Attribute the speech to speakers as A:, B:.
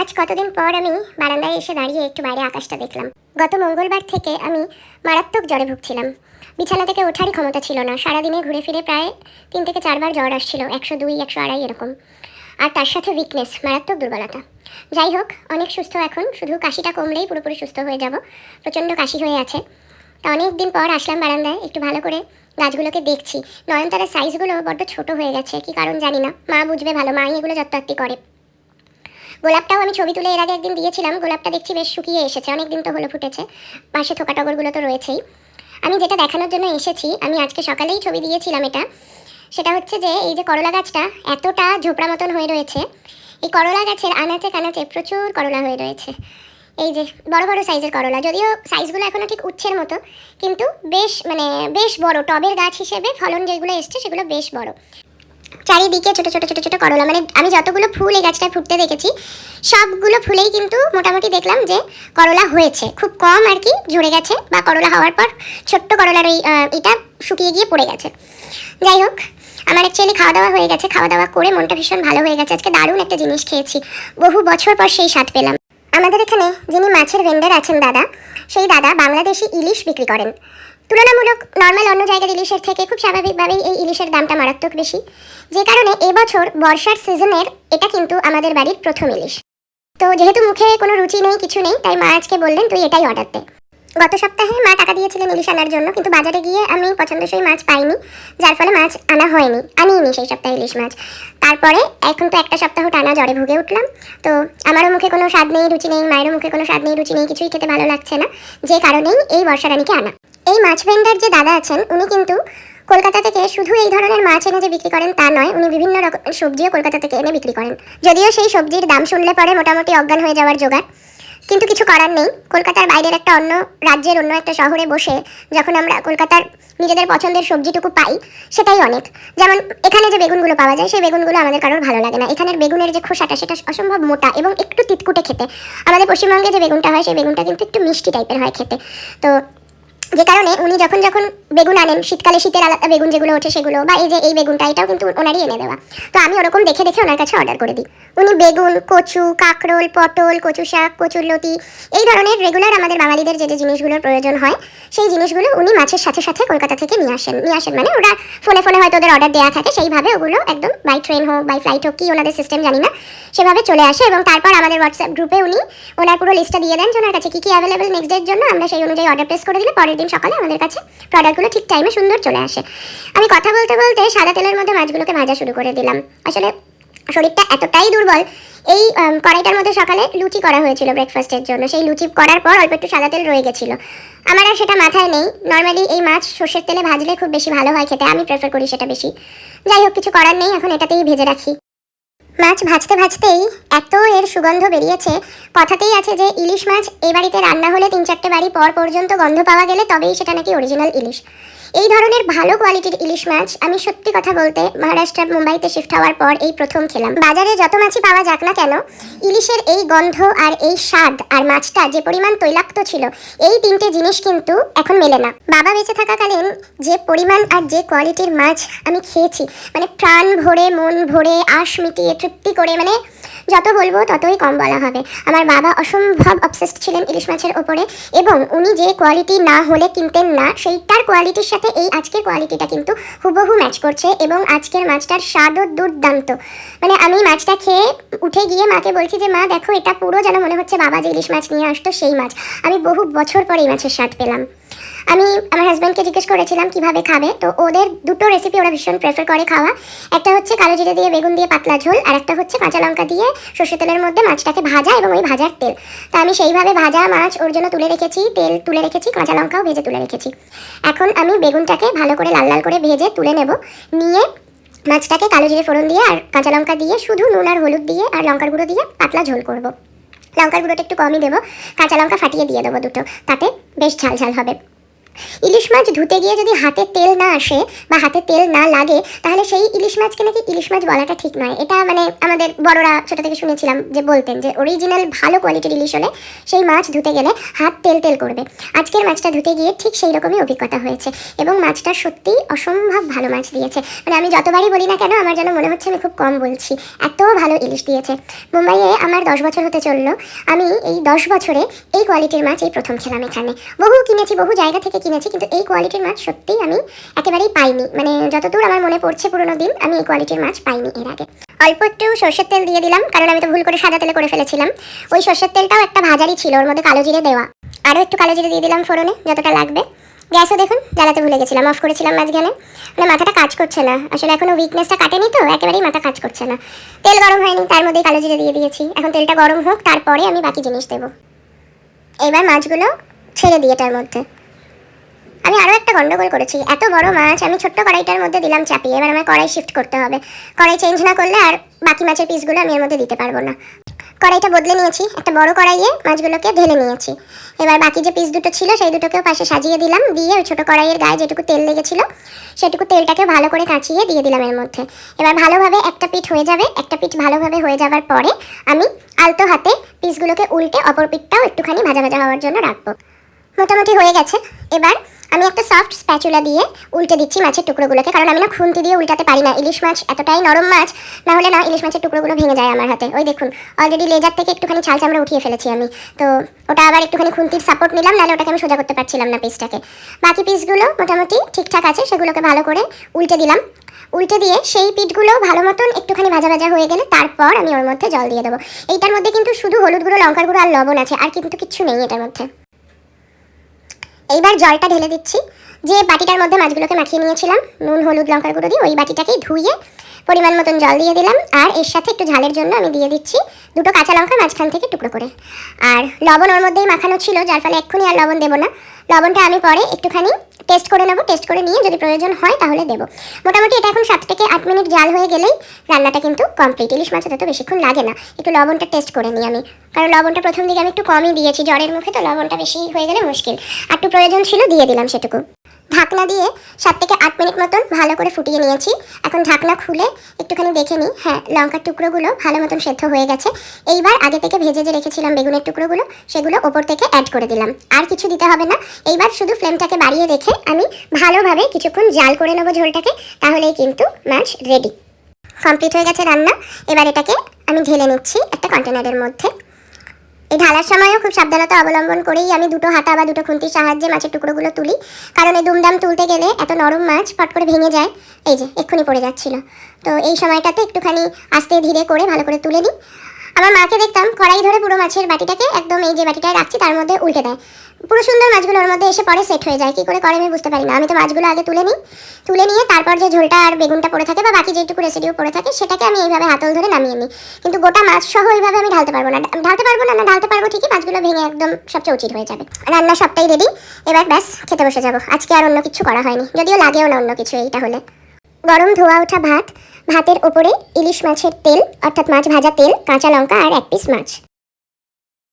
A: আজ কতদিন পর আমি বারান্দায় এসে দাঁড়িয়ে একটু বাইরে আকাশটা দেখলাম। গত মঙ্গলবার থেকে আমি মারাত্মক জ্বরে ভুগছিলাম। বিছানা থেকে ওঠারই ক্ষমতা ছিল না। সারাদিনে ঘুরে ফিরে প্রায় তিন থেকে চারবার জ্বর আসছিল, একশো দুই, একশো আড়াই এরকম। আর তার সাথে উইকনেস মারাত্মক দুর্বলতা। যাই হোক, অনেক সুস্থ এখন। শুধু কাশিটা কমলেই পুরোপুরি সুস্থ হয়ে যাব। প্রচণ্ড কাশি হয়ে আছে। তা অনেক দিন পর আসলাম বারান্দায়, একটু ভালো করে গাছগুলোকে দেখছি। নয়নতারার সাইজগুলো বড্ড ছোট হয়ে গেছে। কি কারণ জানি না। মা বুঝবে ভালো মাই এগুলো যত্তাত্তি করে। গোলাপটাও আমি ছবি তুলে এর আগে একদিন দিয়েছিলাম, গোলাপটা দেখছি বেশ শুকিয়ে এসেছে অনেক দিন তো হলো ফুটেছে, পাশে থোকা টগরগুলো তো রয়েছেই। আমি যেটা দেখানোর জন্য এসেছি, আমি আজকে সকালেই ছবি দিয়েছিলাম এটা, সেটা হচ্ছে যে এই যে করলা গাছটা এতটা ঝোপড়া মতন হয়ে রয়েছে, এই করলা গাছের আনাচে কানাচে প্রচুর করলা হয়ে রয়েছে। এই যে বড় বড় সাইজের করলা, যদিও সাইজগুলো এখনও ঠিক উচ্ছের মতো, কিন্তু বেশ মানে বেশ বড়, টবের গাছ হিসেবে ফলন যেগুলো এসছে সেগুলো বেশ বড়। চারিদিকে ছোট ছোট ছোট ছোট করলা। মানে আমি যতগুলো ফুল এই গাছটায় ফুটতে দেখেছি, সবগুলো ফুলেই কিন্তু মোটামুটি দেখলাম যে করলা হয়েছে। খুব কম আর কি ঝরে গেছে বা করলা হওয়ার পর ছোট্ট করলার ওই এটা শুকিয়ে গিয়ে পড়ে গেছে। যাই হোক, আমার অ্যাকচুয়ালি খাওয়া দাওয়া হয়ে গেছে। খাওয়া দাওয়া করে মনটা ভীষণ ভালো হয়ে গেছে। আজকে দারুণ একটা জিনিস খেয়েছি। বহু বছর পর সেই স্বাদ পেলাম। আমাদের এখানে যিনি মাছের ভেন্ডার আছেন দাদা, সেই দাদা বাংলাদেশি ইলিশ বিক্রি করেন। তুলনামূলক নর্মাল অন্য জায়গার ইলিশের থেকে খুব স্বাভাবিকভাবেই এই ইলিশের দামটা মারাত্মক বেশি। যে কারণে এবছর বর্ষার সিজনের এটা কিন্তু আমাদের বাড়ির প্রথম ইলিশ। তো যেহেতু মুখে কোনো রুচি নেই, কিছু নেই, তাই মা আজকে বললেন, তুই এটাই অর্ডার দে। গত সপ্তাহে মা টাকা দিয়েছিলেন ইলিশ আনার জন্য, কিন্তু বাজারে গিয়ে আমি পছন্দসই মাছ পাইনি, যার ফলে মাছ আনা হয়নি, আনিনি সেই সপ্তাহে ইলিশ মাছ। তারপরে এখন তো একটা সপ্তাহ টানা জ্বরে ভুগে উঠলাম, তো আমারও মুখে কোনো স্বাদ নেই, রুচি নেই, মায়েরও মুখে কোনো স্বাদ নেই, রুচি নেই, কিছুই খেতে ভালো লাগছে না, যে কারণেই এই বর্ষারানীকে আনা। এই মাছ ভেন্ডার যে দাদা আছেন, উনি কিন্তু কলকাতা থেকে শুধু এই ধরনের মাছ এনে যে বিক্রি করেন তা নয়, উনি বিভিন্ন রকমের সবজিও কলকাতা থেকে এনে বিক্রি করেন। যদিও সেই সবজির দাম শুনলে পরে মোটামুটি অজ্ঞান হয়ে যাওয়ার জোগাড়, কিন্তু কিছু করার নেই। কলকাতার বাইরের একটা অন্য রাজ্যের অন্য একটা শহরে বসে যখন আমরা কলকাতার নিজেদের পছন্দের সবজিটুকু পাই, সেটাই অনেক। যেমন এখানে যে বেগুনগুলো পাওয়া যায়, সেই বেগুনগুলো আমাদের কারোর ভালো লাগে না। এখানের বেগুনের যে খোসাটা, সেটা অসম্ভব মোটা এবং একটু তিতকুটে খেতে। আমাদের পশ্চিমবঙ্গে যে বেগুনটা হয়, সেই বেগুনটা কিন্তু একটু মিষ্টি টাইপের হয় খেতে। তো যে কারণে উনি যখন যখন বেগুন আনেন, শীতকালে শীতের আলাদা বেগুন যেগুলো ওঠে সেগুলো, বা এই যে এই বেগুনটা, এটাও কিন্তু ওনারই এনে দেওয়া। তো আমি ওরকম দেখে দেখে ওনার কাছে অর্ডার করে দিই। উনি বেগুন, কচু, কাঁকরোল, পটল, কচু শাক, কচুর লতি, এই ধরনের রেগুলার আমাদের বাঙালিদের যে যে জিনিসগুলোর প্রয়োজন হয়, সেই জিনিসগুলো উনি মাছের সাথে সাথে কলকাতা থেকে নিয়ে আসেন। নিয়ে আসেন মানে ওরা ফোনে ফোনে হয়তো ওদের অর্ডার দেওয়া থাকে, সেইভাবে ওগুলো একদম বাই ট্রেন হোক বাই ফ্লাইট হোক, কি ওনাদের সিস্টেম জানি না, সেভাবে চলে আসে এবং তারপর আমাদের হোয়াটসঅ্যাপ গ্রুপে উনি ওনার পুরো লিস্টটা দিয়ে দেন যে ওনার কাছে কী কী অ্যাভেলেবেল নেক্সট ডের জন্য, আমরা সেই অনুযায়ী অর্ডার প্লেস করে দিলে পরের দিন সকালে আমাদের কাছে প্রোডাক্টগুলো ঠিক টাইমে সুন্দর চলে আসে। আমি কথা বলতে বলতে সাদা তেলের মধ্যে মাছগুলোকে ভাজা শুরু করে দিলাম। আসলে শরীরটা এতটাই দুর্বল, এই কড়াইটার মধ্যে সকালে লুচি করা হয়েছিল ব্রেকফাস্টের জন্য। সেই লুচি করার পর অল্প একটু সাদা তেল রয়ে গেছিল। আমার আর সেটা মাথায় নেই। নর্মালি এই মাছ সর্ষের তেলে ভাজলে খুব বেশি ভালো হয় খেতে। আমি প্রেফার করি সেটা বেশি। যাই হোক, কিছু করার নেই। এখন এটাতেই ভেজে রাখি। মাছ ভাজতে ভাজতেই এত এর সুগন্ধ বেরিয়েছে। কথাতেই আছে যে, ইলিশ মাছ এ বাড়িতে রান্না হলে তিন চারটে বাড়ি পর পর্যন্ত গন্ধ পাওয়া গেলে তবেই সেটা নাকি অরিজিনাল ইলিশ। এই ধরনের ভালো কোয়ালিটির ইলিশ মাছ আমি সত্যি কথা বলতে মহারাষ্ট্র, মুম্বাইতে শিফট হওয়ার পর এই প্রথম খেলাম। বাজারে যত মাছই পাওয়া যাক না কেন, ইলিশের এই গন্ধ আর এই স্বাদ আর মাছটা যে পরিমাণ তৈলাক্ত ছিল, এই তিনটে জিনিস কিন্তু এখন মেলে না। বাবা বেঁচে থাকাকালীন যে পরিমাণ আর যে কোয়ালিটির মাছ আমি খেয়েছি মানে প্রাণ ভরে, মন ভরে, আশ মিটিয়ে তৃপ্তি করে মানে যত বলব ততই কম বলা হবে। আমার বাবা অসম্ভব অবসেসড ছিলেন ইলিশ মাছের ওপরে এবং উনি যে কোয়ালিটি না হলে কিনতেন না সেইটার কোয়ালিটির সাথে এই আজকের কোয়ালিটিটা কিন্তু হুবহু ম্যাচ করছে এবং আজকের মাছটার স্বাদও দুর্দান্ত। মানে আমি মাছটা খেয়ে উঠে গিয়ে মাকে বলছি যে, মা, দেখো, এটা পুরো যেন মনে হচ্ছে বাবা যে ইলিশ মাছ নিয়ে আসতো সেই মাছ। আমি বহু বছর পর এই মাছের স্বাদ পেলাম। আমি আমার হাজব্যান্ডকে জিজ্ঞেস করেছিলাম কীভাবে খাবে, তো ওদের দুটো রেসিপি ওরা ভীষণ প্রেফার করে খাওয়া। একটা হচ্ছে কালো জিরে দিয়ে বেগুন দিয়ে পাতলা ঝোল, আর একটা হচ্ছে কাঁচা লঙ্কা দিয়ে সর্ষে তেলের মধ্যে মাছটাকে ভাজা এবং ওই ভাজার তেল। তো আমি সেইভাবে ভাজা মাছ ওর জন্য তুলে রেখেছি, তেল তুলে রেখেছি, কাঁচা লঙ্কাও ভেজে তুলে রেখেছি। এখন আমি বেগুনটাকে ভালো করে লাল লাল করে ভেজে তুলে নেব। নিয়ে মাছটাকে কালো জিরে ফোড়ন দিয়ে আর কাঁচা লঙ্কা দিয়ে শুধু নুন আর হলুদ দিয়ে আর লঙ্কার গুঁড়ো দিয়ে পাতলা ঝোল করব। লঙ্কার গুঁড়োটা একটু কমই দেবো, কাঁচা লঙ্কা ফাটিয়ে দিয়ে দেবো দুটো, তাতে বেশ ঝাল ঝাল হবে। ইলিশ মাছ ধুতে গিয়ে যদি হাতে তেল না আসে বা হাতে তেল না লাগে, তাহলে সেই ইলিশ মাছকে নাকি ইলিশ মাছ বলাটা ঠিক নয়। এটা মানে আমাদের বড়রা ছোটো থেকে শুনেছিলাম যে বলতেন যে অরিজিনাল ভালো কোয়ালিটির ইলিশ হলে সেই মাছ ধুতে গেলে হাত তেল তেল করবে। আজকের মাছটা ধুতে গিয়ে ঠিক সেই রকমই অভিজ্ঞতা হয়েছে এবং মাছটা সত্যিই অসম্ভব ভালো মাছ দিয়েছে। মানে আমি যতবারই বলি না কেন, আমার যেন মনে হচ্ছে আমি খুব কম বলছি। এত ভালো ইলিশ দিয়েছে। মুম্বাইয়ে আমার দশ বছর হতে চলল। আমি এই দশ বছরে এই কোয়ালিটির মাছ এই প্রথম খেলাম এখানে। বহু কিনেছি, বহু জায়গা থেকে কিনেছি, কিন্তু এই কোয়ালিটির মাছ সত্যিই আমি একেবারেই পাইনি। মানে যতদূর আমার মনে পড়ছে পুরোনো দিন, আমি এই কোয়ালিটির মাছ পাইনি এর আগে। অল্প একটু সর্ষের তেল দিয়ে দিলাম, কারণ আমি তো ভুল করে সাদা তেলে করে ফেলেছিলাম। ওই সর্ষের তেলটাও একটা ভাজারই ছিল, ওর মধ্যে কালো জিরে দেওয়া। আরও একটু কালো জিরে দিয়ে দিলাম ফোড়নে, যতটা লাগবে। গ্যাসও দেখুন, জ্বালাতে ভুলে গেছিলাম অফ করেছিলাম মাঝখানে। মানে মাথাটা কাজ করছে না। আসলে এখনও উইকনেসটা কাটেনি তো, একেবারেই মাথা কাজ করছে না। তেল গরম হয়নি, তার মধ্যেই কালো জিরে দিয়ে দিয়েছি। এখন তেলটা গরম হোক, তারপরে আমি বাকি জিনিস দেবো। এবার মাছগুলো ছেড়ে দিই এটার মধ্যে। আমি আরও একটা গন্ডগোল করেছি। এত বড় মাছ আমি ছোট্ট কড়াইটার মধ্যে দিলাম চাপিয়ে এবার আমার কড়াই শিফট করতে হবে। কড়াই চেঞ্জ না করলে আর বাকি মাছের পিসগুলো আমি এর মধ্যে দিতে পারব না। কড়াইটা বদলে নিয়েছি। একটা বড় কড়াইয়ে মাছগুলোকে ঢেলে নিয়েছি। এবার বাকি যে পিস দুটো ছিল, সেই দুটোকেও পাশে সাজিয়ে দিলাম। দিয়ে ওই ছোটো কড়াইয়ের গায়ে যেটুকু তেল লেগেছিল, সেটুকু তেলটাকে ভালো করে কাঁচিয়ে দিয়ে দিলাম এর মধ্যে। এবার ভালোভাবে একটা পিঠ হয়ে যাবে। একটা পিঠ ভালোভাবে হয়ে যাওয়ার পরে আমি আলতো হাতে পিসগুলোকে উল্টে অপর পিঠটাও একটুখানি ভাজা ভাজা হওয়ার জন্য রাখব। মোটামুটি হয়ে গেছে। এবার আমি একটা সফট স্প্যাচুলা দিয়ে উল্টে দিচ্ছি মাছের টুকরোগুলোকে, কারণ আমি না খুন্তি দিয়ে উল্টাতে পারি না। ইলিশ মাছ এতটাই নরম মাছ, না হলে না ইলিশ মাছের টুকরোগুলো ভেঙে যায় আমার হাতে। ওই দেখুন অলরেডি লেজার থেকে একটুখানি ছাল চামড়া উঠিয়ে ফেলেছি আমি। তো ওটা আবার একটুখানি খুন্তির সাপোর্ট নিলাম, নাহলে ওটাকে আমি সোজা করতে পারছিলাম না পিসটাকে বাকি পিসগুলো মোটামুটি ঠিকঠাক আছে, সেগুলোকে ভালো করে উল্টে দিলাম। উল্টে দিয়ে সেই পিঠগুলো ভালো মতন একটুখানি ভাজা ভাজা হয়ে গেলে তারপর আমি ওর মধ্যে জল দিয়ে দেবো। এইটার মধ্যে কিন্তু শুধু হলুদ গুঁড়ো, লঙ্কার গুঁড়ো আর লবণ আছে, আর কিন্তু কিচ্ছু নেই এটার মধ্যে। এইবার জলটা ঢেলে দিচ্ছি। যে বাটিটার মধ্যে মাছগুলোকে মাখিয়ে নিয়েছিলাম, নুন, হলুদ, লঙ্কার গুঁড়ো দিয়ে, ওই বাটিটাকেই ধুয়ে পরিমাণ মতন জল দিয়ে দিলাম। আর এর সাথে একটু ঝালের জন্য আমি দিয়ে দিচ্ছি দুটো কাঁচা লঙ্কা মাঝখান থেকে টুকরো করে। আর লবণ ওর মধ্যেই মাখানো ছিল, যার ফলে এক্ষুনি আর লবণ দেবো না। লবণটা আমি পরে একটুখানি টেস্ট করে নেব। টেস্ট করে নিয়ে যদি প্রয়োজন হয় তাহলে দেবো। মোটামুটি এটা এখন সাত থেকে আট মিনিট জাল হয়ে গেলেই রান্নাটা কিন্তু কমপ্লিট ইলিশ মাছ তো বেশিক্ষণ লাগে না। একটু লবণটা টেস্ট করে নিই আমি। কারণ লবণটা প্রথম দিকে আমি একটু কমই দিয়েছি। জ্বরের মুখে তো লবণটা বেশি হয়ে গেলে মুশকিল। আর একটু প্রয়োজন ছিল দিয়ে দিলাম সেটুকু। ঢাকনা দিয়ে সাত থেকে আট মিনিট মতন ভালো করে ফুটিয়ে নিয়েছি। এখন ঢাকনা খুলে একটুখানি দেখে নিই। হ্যাঁ লঙ্কার টুকরোগুলো ভালো মতন সেদ্ধ হয়ে গেছে। এইবার আগে থেকে ভেজে যে রেখেছিলাম বেগুনের টুকরোগুলো, সেগুলো ওপর থেকে অ্যাড করে দিলাম। আর কিছু দিতে হবে না। এইবার শুধু ফ্লেমটাকে বাড়িয়ে রেখে আমি ভালোভাবে কিছুক্ষণ জাল করে নেব ঝোলটাকে, তাহলেই কিন্তু মাছ রেডি কমপ্লিট হয়ে গেছে রান্না। এবার এটাকে আমি ঢেলে নিচ্ছি একটা কন্টেনারের মধ্যে। এই ঢালার সময়ও খুব সাবধানতা অবলম্বন করেই আমি দুটো হাতা বা দুটো খুন্তির সাহায্যে মাছের টুকরোগুলো তুলি। কারণ এই দুমদাম তুলতে গেলে এত নরম মাছ ফট করে ভেঙে যায়। এই যে, এক্ষুনি পড়ে যাচ্ছিল। তো এই সময়টাতে একটুখানি আস্তে ধীরে করে ভালো করে তুলে নিই। আমার মাকে দেখতাম কড়াই ধরে পুরো মাছের বাটিটাকে একদম এই যে বাটিটায় রাখছি, তার মধ্যে উল্টে দেয়। পুরো সুন্দর মাছগুলো ওর মধ্যে এসে পরে সেট হয়ে যায়। কী করে করে আমি বুঝতে পারি না। আমি তো মাছগুলো আগে তুলে নিই। তুলে নিয়ে তারপর যে ঝোলটা আর বেগুনটা পড়ে থাকে বা বাকি যেটুকু রেসিডিও পড়ে থাকে, সেটাকে আমি এইভাবে হাতল ধরে নামিয়ে নিই। কিন্তু গোটা মাছ সহ এইভাবে আমি ঢালতে পারব না। ঢালতে পারব না না ঢালতে পারব ঠিকই, মাছগুলো ভেঙে একদম সব চৌচির হয়ে যাবে। রান্না সবটাই রেডি এবার ব্যাস, খেতে বসে যাব। আজকে আর অন্য কিছু করা হয়নি। যদিও লাগেও না অন্য কিছু এইটা হলে গরম ধোয়া ওঠা ভাত ভাতের ওপরে ইলিশ মাছের তেল, অর্থাৎ মাছ ভাজা তেল, কাঁচা লঙ্কা আর এক পিস মাছ।